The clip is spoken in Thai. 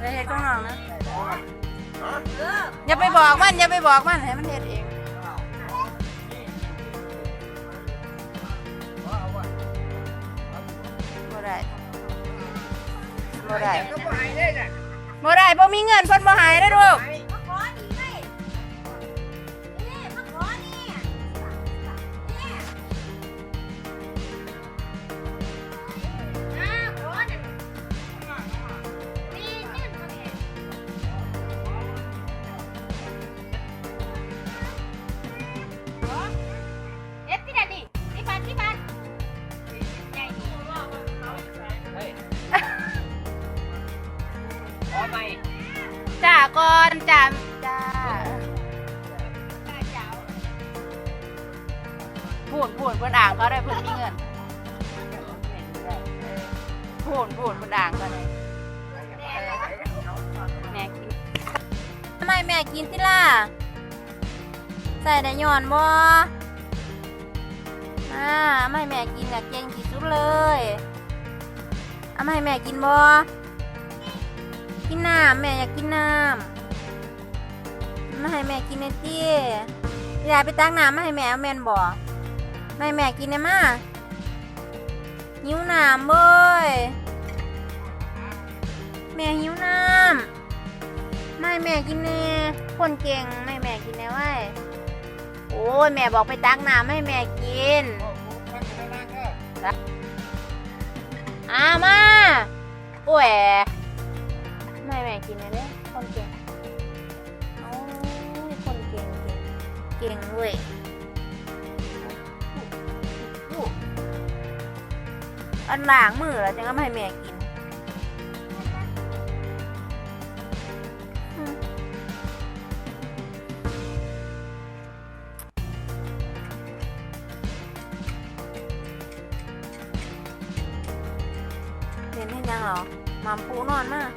เลยเฮ็ดของน้องนะอย่าไปบอกมันอย่าไปบอกมันให้มันเฮ็ดเองบ่ได้บ่ได้ก็ไปได้น่ะบ่ได้บ่มีเงินเพิ่นบ่ให้ได้อลูก ไปจ้าก่อนจ้าจ้าตาเจ้าพูดพูดเพิ่นอ่างเขาได้เพิ่นมีเงินพูดพูดเพิ่นอ่างเขาได้แม่กินทำไมแม่กินที่ล่ะ ใส่ได้ย้อนบ่อ่าไม่แม่กินอะเก่งที่สุดเลยเอามาให้แม่กินบ่ กินน้ำแม่อยากกินน้ำมาให้แม่กินในตี้ยายไปตักน้ำมาให้แม่เอาแม่นบ่ไม่แม่กินได้มาหิวน้ำเบ้ยแม่หิวน้ำไม่แม่กินแน่คนเก่งไม่แม่กินแน่ไว้โอ้ยแม่บอกไปตักน้ำให้แม่กินอามาโอ้ย แม่กินน่เด้อคนเก่งโอ้ยคนเก่งเก่งเก่งเว้ยอันหลางมือแล้วจังก็ไม่ให้แม่กินเห็นเห็นยังเหรอมามปูนอนมาก